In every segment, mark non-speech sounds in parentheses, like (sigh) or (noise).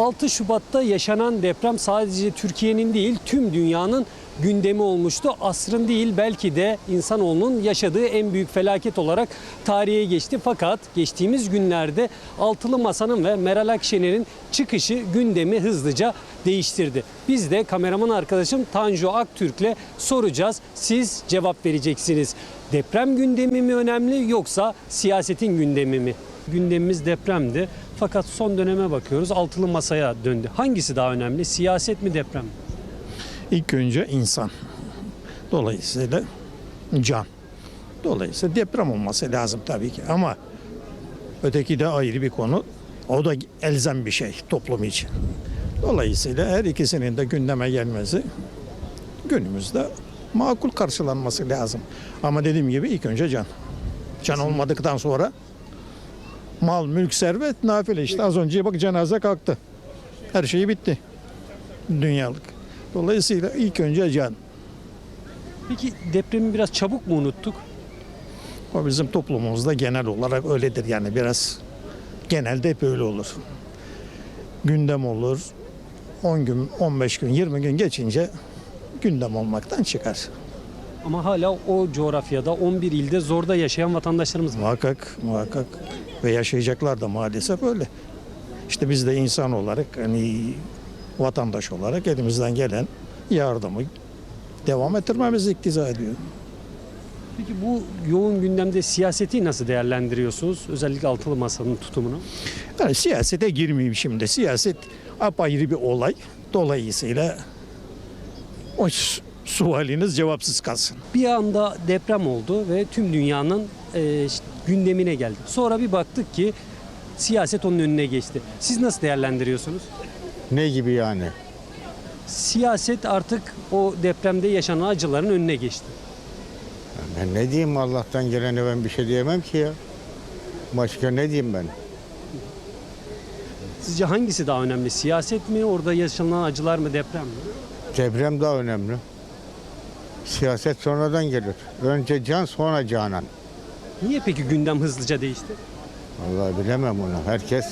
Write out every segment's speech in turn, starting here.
6 Şubat'ta yaşanan deprem sadece Türkiye'nin değil tüm dünyanın gündemi olmuştu. Asrın değil belki de insanoğlunun yaşadığı en büyük felaket olarak tarihe geçti. Fakat geçtiğimiz günlerde Altılı Masa'nın ve Meral Akşener'in çıkışı gündemi hızlıca değiştirdi. Biz de kameraman arkadaşım Tanju Aktürk'le soracağız. Siz cevap vereceksiniz. Deprem gündemi mi önemli yoksa siyasetin gündemi mi? Gündemimiz depremdi. Fakat son döneme bakıyoruz altılı masaya döndü. Hangisi daha önemli? Siyaset mi deprem mi? İlk önce insan. Dolayısıyla can. Dolayısıyla deprem olması lazım tabii ki ama öteki de ayrı bir konu. O da elzem bir şey toplum için. Dolayısıyla her ikisinin de gündeme gelmesi günümüzde makul karşılanması lazım. Ama dediğim gibi ilk önce can. Can olmadıktan sonra mal, mülk, servet nafile işte. Az önce bak cenaze kalktı. Her şey bitti. Dünyalık. Dolayısıyla ilk önce can. Peki depremi biraz çabuk mu unuttuk? O bizim toplumumuzda genel olarak öyledir yani biraz genelde hep öyle olur. Gündem olur. 10 gün, 15 gün, 20 gün geçince gündem olmaktan çıkar. Ama hala o coğrafyada 11 ilde zorda yaşayan vatandaşlarımız var. Muhakkak, muhakkak ve yaşayacaklar da maalesef öyle. İşte biz de insan olarak hani vatandaş olarak elimizden gelen yardımı devam ettirmemiz iktiza ediyor. Peki bu yoğun gündemde siyaseti nasıl değerlendiriyorsunuz? Özellikle altılı masanın tutumunu. Yani siyasete girmeyeyim şimdi. Siyaset apayrı bir olay. Dolayısıyla o sualiniz cevapsız kalsın. Bir anda deprem oldu ve tüm dünyanın e, gündemine geldi. Sonra bir baktık ki siyaset onun önüne geçti. Siz nasıl değerlendiriyorsunuz? Ne gibi yani? Siyaset artık o depremde yaşanan acıların önüne geçti. Ben ne diyeyim Allah'tan gelene ben bir şey diyemem ki ya. Başka ne diyeyim ben? Sizce hangisi daha önemli? Siyaset mi, orada yaşanan acılar mı, deprem mi? Deprem daha önemli. Siyaset sonradan gelir. Önce can sonra canan. Niye peki gündem hızlıca değişti? Vallahi bilemem onu. Herkes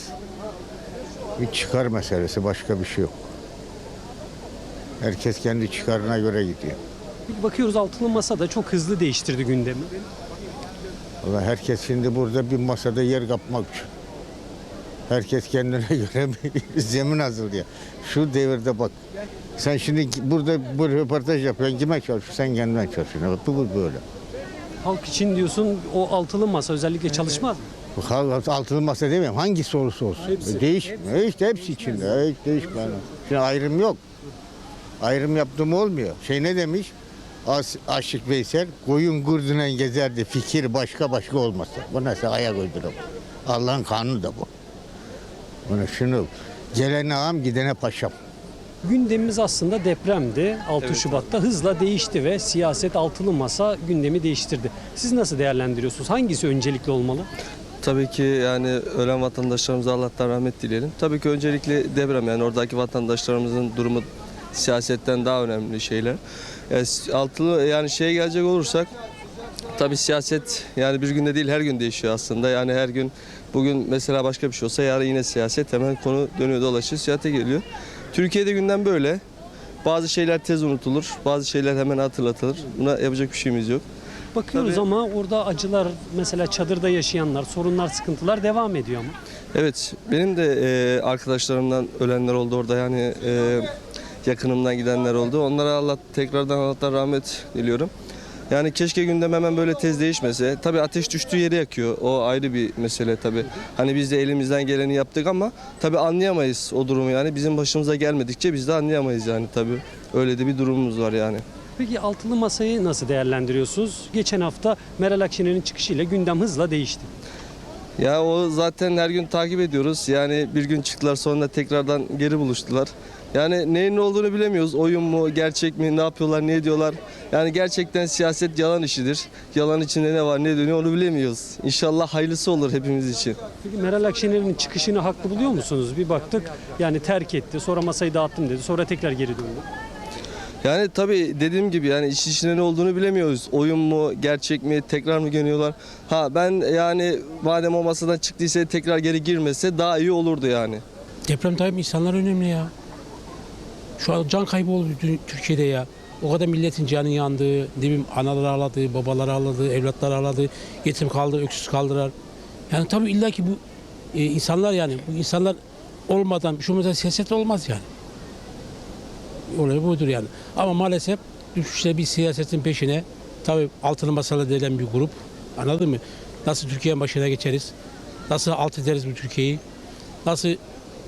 bir çıkar meselesi başka bir şey yok. Herkes kendi çıkarına göre gidiyor. Peki bakıyoruz altılı masa da çok hızlı değiştirdi gündemi. Vallahi herkes şimdi burada bir masada yer kapmak için. Herkes kendine (laughs) göre bir zemin hazırlıyor. Şu devirde bak. Sen şimdi burada bu röportaj yapıyorsun. Kime çalışıyorsun? Sen kendine çalışıyorsun. Bu böyle. Halk için diyorsun o altılı masa özellikle çalışmaz mı? Altılı masa demiyorum. Hangisi olursa olsun. Hepsi. Değişmiyor. İşte hepsi içinde. Hiç değişmiyor. Şimdi ayrım yok. Ayrım yaptığım olmuyor. Şey ne demiş? As, Aşık Veysel koyun gurduna gezerdi fikir başka başka olmasa. Bu nasıl ayak uydurum? Allah'ın kanunu da bu. Bunu şunu gelene ağam gidene paşam. Gündemimiz aslında depremdi. 6 Şubat'ta hızla değişti ve siyaset altılı masa gündemi değiştirdi. Siz nasıl değerlendiriyorsunuz? Hangisi öncelikli olmalı? Tabii ki yani ölen vatandaşlarımıza Allah'tan rahmet dileyelim. Tabii ki öncelikle deprem yani oradaki vatandaşlarımızın durumu siyasetten daha önemli şeyler. Yani altılı yani şeye gelecek olursak tabii siyaset yani bir günde değil her gün değişiyor aslında. Yani her gün bugün mesela başka bir şey olsa yarın yine siyaset hemen konu dönüyor dolaşıyor siyasete geliyor. Türkiye'de gündem böyle. Bazı şeyler tez unutulur, bazı şeyler hemen hatırlatılır. Buna yapacak bir şeyimiz yok. Bakıyoruz Tabii. ama orada acılar mesela çadırda yaşayanlar, sorunlar, sıkıntılar devam ediyor ama. Evet, benim de e, arkadaşlarımdan ölenler oldu orada yani e, yakınımdan gidenler oldu. Onlara Allah tekrardan Allah'tan rahmet diliyorum. Yani keşke gündem hemen böyle tez değişmese. Tabii ateş düştüğü yeri yakıyor. O ayrı bir mesele tabii. Hani biz de elimizden geleni yaptık ama tabii anlayamayız o durumu yani. Bizim başımıza gelmedikçe biz de anlayamayız yani tabii. Öyle de bir durumumuz var yani. Peki altılı masayı nasıl değerlendiriyorsunuz? Geçen hafta Meral Akşener'in çıkışıyla gündem hızla değişti. Ya o zaten her gün takip ediyoruz. Yani bir gün çıktılar sonra tekrardan geri buluştular. Yani neyin ne olduğunu bilemiyoruz. Oyun mu, gerçek mi, ne yapıyorlar, ne ediyorlar. Yani gerçekten siyaset yalan işidir. Yalan içinde ne var, ne dönüyor onu bilemiyoruz. İnşallah hayırlısı olur hepimiz için. Peki Meral Akşener'in çıkışını haklı buluyor musunuz? Bir baktık yani terk etti, sonra masayı dağıttım dedi, sonra tekrar geri döndü. Yani tabii dediğim gibi yani iş içinde ne olduğunu bilemiyoruz. Oyun mu, gerçek mi, tekrar mı görüyorlar? Ha ben yani madem o masadan çıktıysa tekrar geri girmese daha iyi olurdu yani. Deprem tabii insanlar önemli ya. Şu an can kaybı oldu Türkiye'de ya. O kadar milletin canı yandı, ne bileyim analar ağladı, babalar ağladı, evlatlar ağladı, yetim kaldı, öksüz kaldılar. Yani tabii illa ki bu e, insanlar yani bu insanlar olmadan, şey olmadan siyaset olmaz yani. Olay budur yani. Ama maalesef düşüşte bir siyasetin peşine tabii altılı masala denilen bir grup anladın mı? Nasıl Türkiye'nin başına geçeriz? Nasıl alt ederiz bu Türkiye'yi? Nasıl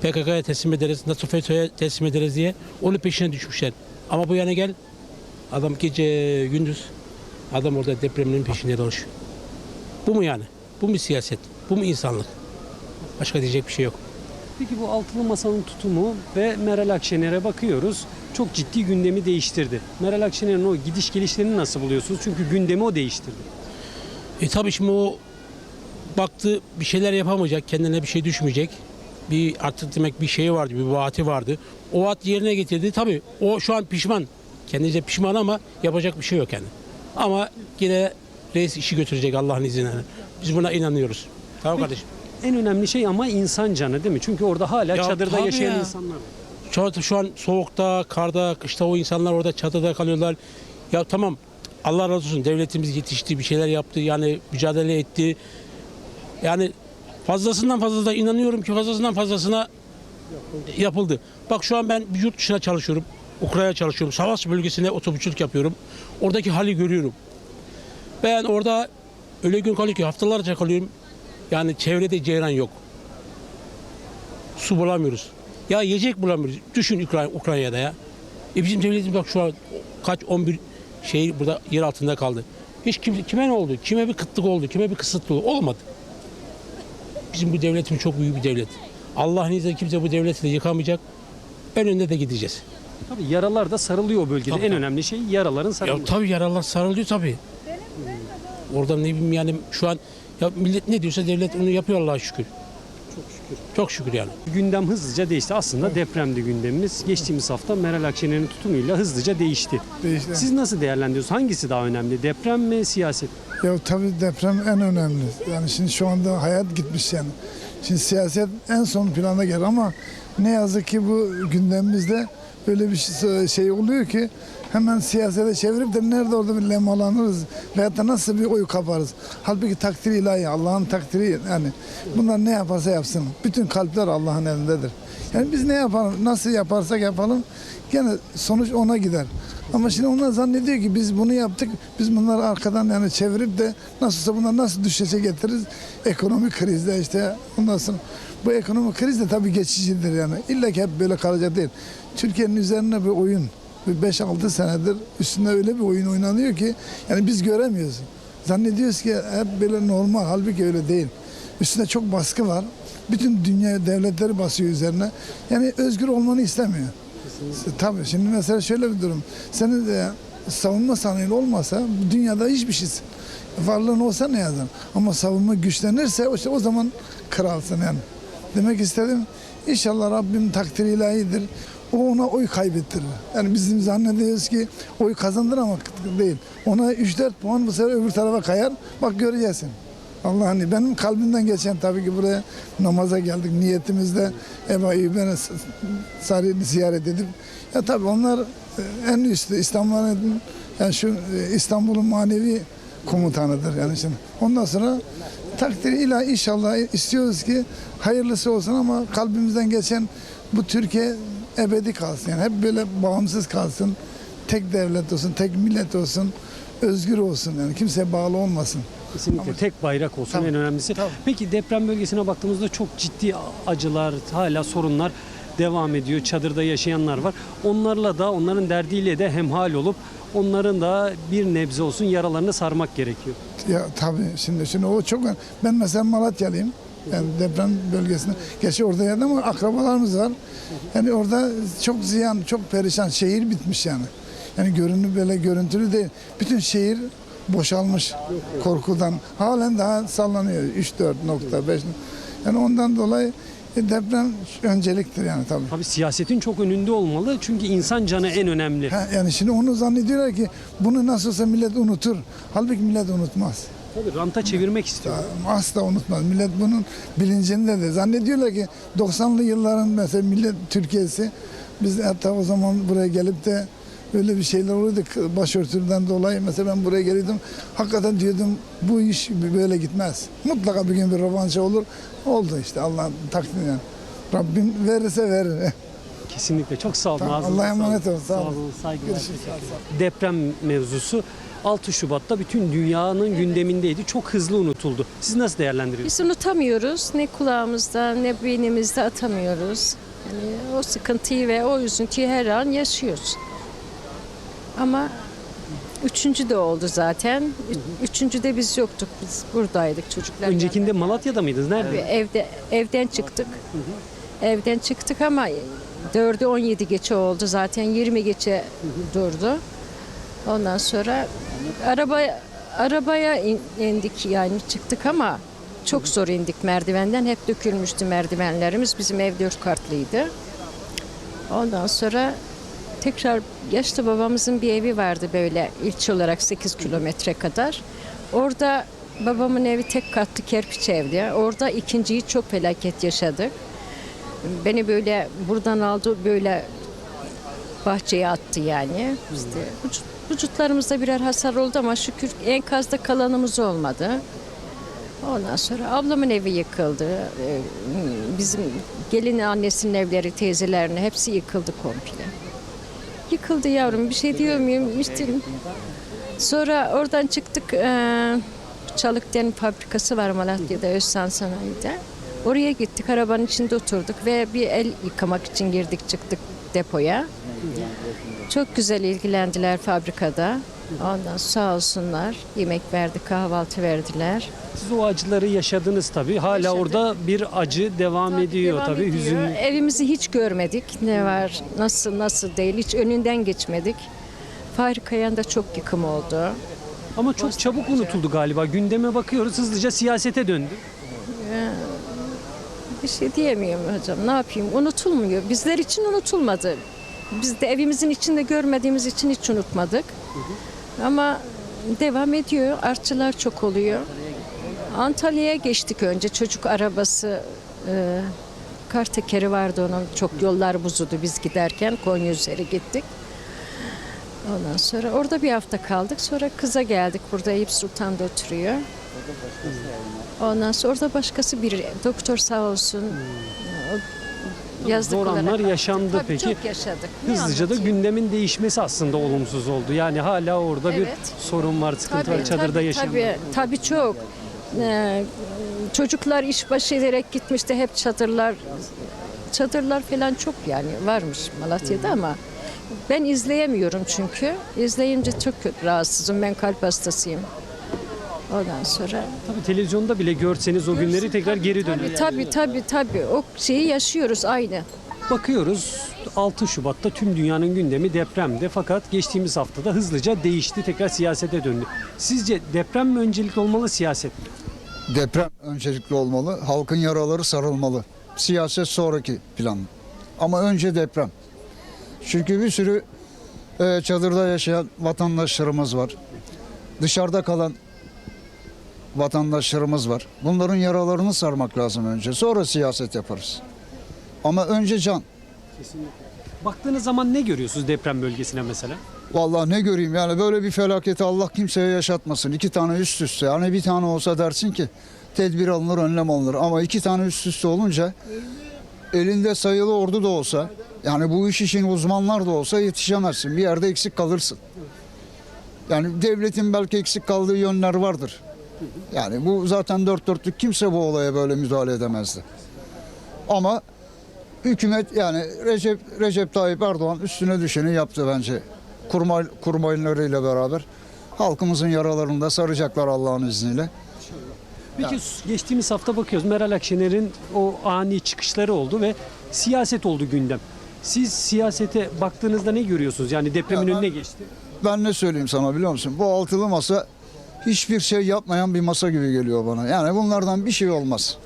PKK'ya teslim ederiz? Nasıl FETÖ'ye teslim ederiz diye onun peşine düşmüşler. Ama bu yana gel adam gece gündüz adam orada depremlerin peşinde dolaşıyor. Bu mu yani? Bu mu siyaset? Bu mu insanlık? Başka diyecek bir şey yok. Peki bu altılı masanın tutumu ve Meral Akşener'e bakıyoruz. Çok ciddi gündemi değiştirdi. Meral Akşener'in o gidiş gelişlerini nasıl buluyorsunuz? Çünkü gündemi o değiştirdi. E tabii şimdi o baktı bir şeyler yapamayacak, kendine bir şey düşmeyecek. Bir artık demek bir şey vardı, bir vaati vardı. O vaat yerine getirdi. Tabii o şu an pişman. Kendince pişman ama yapacak bir şey yok yani. Ama yine reis işi götürecek Allah'ın izniyle. Biz buna inanıyoruz. Tamam kardeşim. En önemli şey ama insan canı değil mi? Çünkü orada hala Ya çadırda yaşayan ya. insanlar var. Şu an, soğukta, karda, kışta o insanlar orada çatıda kalıyorlar. Ya tamam Allah razı olsun devletimiz yetişti, bir şeyler yaptı. Yani mücadele etti. Yani fazlasından fazla da inanıyorum ki fazlasından fazlasına yapıldı. Bak şu an ben yurt dışına çalışıyorum. Ukrayna çalışıyorum. Savaş bölgesinde otobüsçülük yapıyorum. Oradaki hali görüyorum. Ben orada öyle gün kalıyor ki haftalarca kalıyorum. Yani çevrede ceyran yok. Su bulamıyoruz. Ya yiyecek bulamıyoruz. Düşün Ukra- Ukrayna'da ya. E bizim devletimiz bak şu an kaç 11 şehir burada yer altında kaldı. Hiç kim, kime ne oldu? Kime bir kıtlık oldu? Kime bir kısıtlı oldu? Olmadı. Bizim bu devletimiz çok büyük bir devlet. Allah'ın izniyle kimse bu devleti de yıkamayacak. Önünde de gideceğiz. Tabii yaralar da sarılıyor o bölgede. Tabii, en tabii. önemli şey yaraların Ya sarılması. tabii yaralar sarılıyor tabii. Orada ne bileyim yani şu an ya millet ne diyorsa devlet onu yapıyor Allah'a şükür. Çok şükür. Çok şükür yani. Gündem hızlıca değişti. Aslında depremdi gündemimiz. Geçtiğimiz hafta Meral Akşener'in tutumuyla hızlıca değişti. Değişti. Siz nasıl değerlendiriyorsunuz? Hangisi daha önemli? Deprem mi, siyaset? mi? Ya tabii deprem en önemli. Yani şimdi şu anda hayat gitmiş yani. Şimdi siyaset en son plana gelir ama ne yazık ki bu gündemimizde böyle bir şey- şey oluyor ki hemen siyasete çevirip de nerede orada bir lemalanırız veyahut da nasıl bir oy kaparız. Halbuki takdiri ilahi, Allah'ın takdiri yani bunlar ne yaparsa yapsın. Bütün kalpler Allah'ın elindedir. Yani biz ne yapalım, nasıl yaparsak yapalım gene sonuç ona gider. Ama şimdi onlar zannediyor ki biz bunu yaptık, biz bunları arkadan yani çevirip de nasılsa bunlar nasıl düşüşe getiririz? Ekonomik krizde işte ondan sonra bu ekonomik kriz de tabii geçicidir yani. İlla ki hep böyle kalacak değil. Türkiye'nin üzerine bir oyun, bir 5-6 senedir üstünde öyle bir oyun oynanıyor ki yani biz göremiyoruz. Zannediyoruz ki hep böyle normal, halbuki öyle değil. Üstünde çok baskı var. Bütün dünya devletleri basıyor üzerine. Yani özgür olmanı istemiyor. Tabii şimdi mesela şöyle bir durum. Senin de savunma sanayın olmasa dünyada hiçbir şeysin. Varlığın olsa ne yazar? Ama savunma güçlenirse işte o zaman kralsın yani. Demek istedim inşallah Rabbim takdiri ilahidir. O ona oy kaybettirir. Yani bizim zannediyoruz ki oy kazandır ama değil. Ona 3-4 puan bu sefer öbür tarafa kayar. Bak göreceksin. Allah hani benim kalbimden geçen tabii ki buraya namaza geldik. Niyetimizde Ebu Eyyub'e Sarı'yı ziyaret edip ya tabii onlar e, en üstü İstanbul'un yani şu e, İstanbul'un manevi komutanıdır yani şimdi. Ondan sonra takdir ila inşallah istiyoruz ki hayırlısı olsun ama kalbimizden geçen bu Türkiye ebedi kalsın. Yani hep böyle bağımsız kalsın. Tek devlet olsun, tek millet olsun, özgür olsun yani kimseye bağlı olmasın. Kesinlikle tek bayrak olsun Tabii. en önemlisi. Tabii. Peki deprem bölgesine baktığımızda çok ciddi acılar, hala sorunlar devam ediyor. Çadırda yaşayanlar var. Onlarla da onların derdiyle de hemhal olup onların da bir nebze olsun yaralarını sarmak gerekiyor. Ya tabii şimdi şimdi o çok ben mesela Malatyalıyım. Yani deprem bölgesinde. Gerçi orada yerden ama akrabalarımız var. Yani orada çok ziyan, çok perişan. Şehir bitmiş yani. Yani görünü böyle görüntülü değil. Bütün şehir boşalmış korkudan. Halen daha sallanıyor. 3-4.5. Yani ondan dolayı e, deprem önceliktir yani tabii. Tabii siyasetin çok önünde olmalı çünkü insan canı en önemli. Ha, yani şimdi onu zannediyorlar ki bunu nasıl olsa millet unutur. Halbuki millet unutmaz. Tabii ranta çevirmek istiyor. Asla unutmaz. Millet bunun bilincinde de. Zannediyorlar ki 90'lı yılların mesela millet Türkiye'si biz hatta o zaman buraya gelip de böyle bir şeyler oluyordu başörtüden dolayı. Mesela ben buraya geliyordum. Hakikaten diyordum bu iş böyle gitmez. Mutlaka bir gün bir rövanşı olur. Oldu işte Allah'ın takdiriyle. Rabbim verirse verir. Kesinlikle. Çok sağ olun. Tamam, Allah'a emanet olun, sağ Sağ olun. olun. Saygılar. Deprem mevzusu 6 Şubat'ta bütün dünyanın gündemindeydi. Çok hızlı unutuldu. Siz nasıl değerlendiriyorsunuz? Biz unutamıyoruz. Ne kulağımızda ne beynimizde atamıyoruz. Yani o sıkıntıyı ve o üzüntüyü her an yaşıyoruz. Ama üçüncü de oldu zaten. Üçüncü de biz yoktuk. Biz buradaydık çocuklar. Öncekinde Malatya'da mıydınız? Tabii Nerede? evde evden çıktık. Evden çıktık ama 4'ü 17 geçe oldu zaten 20 geçe durdu. Ondan sonra araba arabaya in- indik yani çıktık ama çok zor indik merdivenden. Hep dökülmüştü merdivenlerimiz. Bizim ev dört katlıydı. Ondan sonra tekrar yaşlı babamızın bir evi vardı böyle ilçe olarak 8 kilometre kadar. Orada babamın evi tek katlı kerpiç evdi. Orada ikinciyi çok felaket yaşadık. Beni böyle buradan aldı böyle bahçeye attı yani. İşte vücut, vücutlarımızda birer hasar oldu ama şükür enkazda kalanımız olmadı. Ondan sonra ablamın evi yıkıldı. Ee, Bizim gelin annesinin evleri, teyzelerine hepsi yıkıldı komple. Yıkıldı yavrum bir şey diyor muyum? İşte sonra oradan çıktık. Ee, Çalıkden fabrikası var Malatya'da Özsan Sanayi'de. Oraya gittik arabanın içinde oturduk ve bir el yıkamak için girdik çıktık depoya. Çok güzel ilgilendiler fabrikada. Ondan sağ olsunlar. Yemek verdi, kahvaltı verdiler. Siz o acıları yaşadınız tabii. Hala Yaşadık. orada bir acı devam ediyor Devam tabii. ediyor. Hüzün. Evimizi hiç görmedik. Ne var, nasıl nasıl değil. Hiç önünden geçmedik. Fahri Kayan'da çok yıkım oldu. Ama çok çabuk unutuldu galiba. Gündeme bakıyoruz hızlıca siyasete döndü. Bir şey diyemiyorum hocam. Ne yapayım? Unutulmuyor. Bizler için unutulmadı. Biz de evimizin içinde görmediğimiz için hiç unutmadık. Ama devam ediyor. Artçılar çok oluyor. Antalya'ya geçtik önce. Çocuk arabası e, kar tekeri vardı onun. Çok yollar buzuldu biz giderken. Konya üzeri gittik. Ondan sonra orada bir hafta kaldık. Sonra kıza geldik. Burada Eyüp Sultan'da oturuyor. Ondan sonra orada başkası bir doktor sağ olsun. O yazlık Zor anlar olarak- yaşandı Tabii peki. çok yaşadık. Ne Hızlıca da anlatayım? gündemin değişmesi aslında olumsuz oldu. Yani hala orada bir Evet. sorun var, sıkıntı var. Çadırda tabii, yaşayanlar. Tabii, tabii çok. Ee, çocuklar işbaşı ederek gitmişti hep çadırlar. Çadırlar falan çok yani varmış Malatya'da ama ben izleyemiyorum çünkü. İzleyince çok rahatsızım. Ben kalp hastasıyım. Ondan sonra Tabii televizyonda bile görseniz o günleri tekrar geri dönüyor. tabii tabii tabii o şeyi yaşıyoruz aynı. Bakıyoruz 6 Şubat'ta tüm dünyanın gündemi depremde fakat geçtiğimiz haftada hızlıca değişti tekrar siyasete döndü. Sizce deprem mi öncelikli olmalı siyaset mi? Deprem öncelikli olmalı. Halkın yaraları sarılmalı. Siyaset sonraki plan. Ama önce deprem. Çünkü bir sürü e, çadırda yaşayan vatandaşlarımız var. Dışarıda kalan vatandaşlarımız var. Bunların yaralarını sarmak lazım önce. Sonra siyaset yaparız. Ama önce can. Baktığınız zaman ne görüyorsunuz deprem bölgesine mesela? Vallahi ne göreyim yani böyle bir felaketi Allah kimseye yaşatmasın. İki tane üst üste yani bir tane olsa dersin ki tedbir alınır önlem alınır. Ama iki tane üst üste olunca elinde sayılı ordu da olsa yani bu iş için uzmanlar da olsa yetişemezsin. Bir yerde eksik kalırsın. Yani devletin belki eksik kaldığı yönler vardır. Yani bu zaten dört dörtlük kimse bu olaya böyle müdahale edemezdi. Ama hükümet yani Recep Recep Tayyip Erdoğan üstüne düşeni yaptı bence. Kurmay kurmaylarıyla beraber halkımızın yaralarını da saracaklar Allah'ın izniyle. Peki geçtiğimiz hafta bakıyoruz Meral Akşener'in o ani çıkışları oldu ve siyaset oldu gündem. Siz siyasete baktığınızda ne görüyorsunuz? Yani depremin Ya ben- önüne geçti. Ben ne söyleyeyim sana biliyor musun? Bu altılı masa hiçbir şey yapmayan bir masa gibi geliyor bana. Yani bunlardan bir şey olmaz.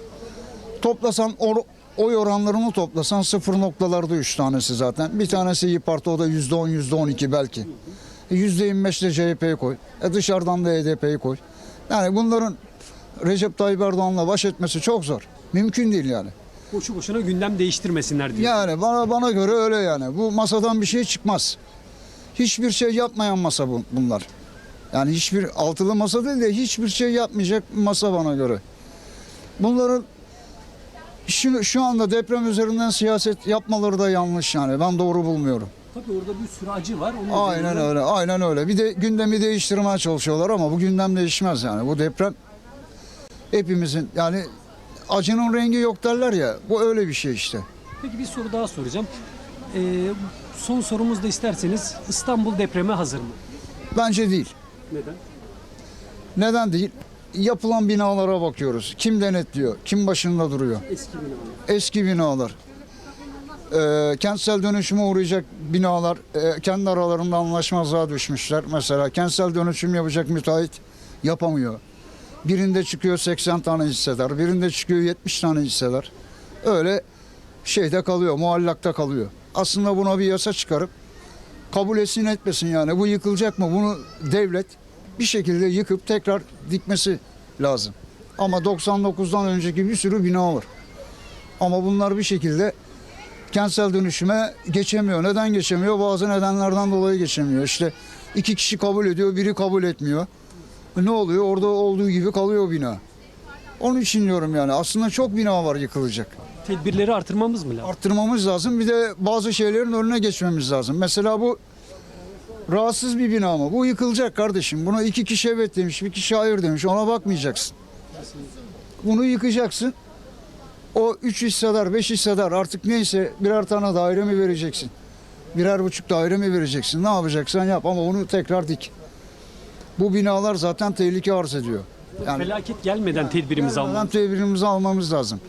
Toplasan or oy oranlarını toplasan sıfır noktalarda üç tanesi zaten. Bir tanesi İYİ Parti o da yüzde on, yüzde on iki belki. Yüzde yirmi beş de CHP'yi koy. E dışarıdan da HDP'yi koy. Yani bunların Recep Tayyip Erdoğan'la baş etmesi çok zor. Mümkün değil yani. Boşu boşuna gündem değiştirmesinler diyor. Yani bana bana göre öyle yani. Bu masadan bir şey çıkmaz. Hiçbir şey yapmayan masa bu, bunlar. Yani hiçbir altılı masa değil de hiçbir şey yapmayacak masa bana göre. Bunların şu, şu anda deprem üzerinden siyaset yapmaları da yanlış yani. Ben doğru bulmuyorum. Tabii orada bir sürü acı var. Onun Aynen üzerinden- öyle, aynen öyle. Bir de gündemi değiştirmeye çalışıyorlar ama bu gündem değişmez yani. Bu deprem hepimizin yani acının rengi yok derler ya. Bu öyle bir şey işte. Peki bir soru daha soracağım. Ee, son sorumuz da isterseniz İstanbul depreme hazır mı? Bence değil. Neden? Neden değil? Yapılan binalara bakıyoruz. Kim denetliyor? Kim başında duruyor? Eski binalar. Eski binalar. Ee, kentsel dönüşüme uğrayacak binalar e, kendi aralarında anlaşmazlığa düşmüşler. Mesela kentsel dönüşüm yapacak müteahhit yapamıyor. Birinde çıkıyor 80 tane hissedar, birinde çıkıyor 70 tane hissedar. Öyle şeyde kalıyor, muallakta kalıyor. Aslında buna bir yasa çıkarıp kabul etsin etmesin yani. Bu yıkılacak mı? Bunu devlet bir şekilde yıkıp tekrar dikmesi lazım. Ama 99'dan önceki bir sürü bina var. Ama bunlar bir şekilde kentsel dönüşüme geçemiyor. Neden geçemiyor? Bazı nedenlerden dolayı geçemiyor. İşte iki kişi kabul ediyor, biri kabul etmiyor. Ne oluyor? Orada olduğu gibi kalıyor bina. Onun için diyorum yani aslında çok bina var yıkılacak. Tedbirleri artırmamız mı lazım? Arttırmamız lazım. Bir de bazı şeylerin önüne geçmemiz lazım. Mesela bu rahatsız bir bina mı? Bu yıkılacak kardeşim. Buna iki kişi evet demiş, bir kişi hayır demiş. Ona bakmayacaksın. Bunu yıkacaksın. O üç hissedar, beş hissedar artık neyse birer tane daire mi vereceksin? Birer buçuk daire mi vereceksin? Ne yapacaksan yap ama onu tekrar dik. Bu binalar zaten tehlike arz ediyor. Yani Felaket gelmeden tedbirimizi almamız tedbirimizi almamız lazım.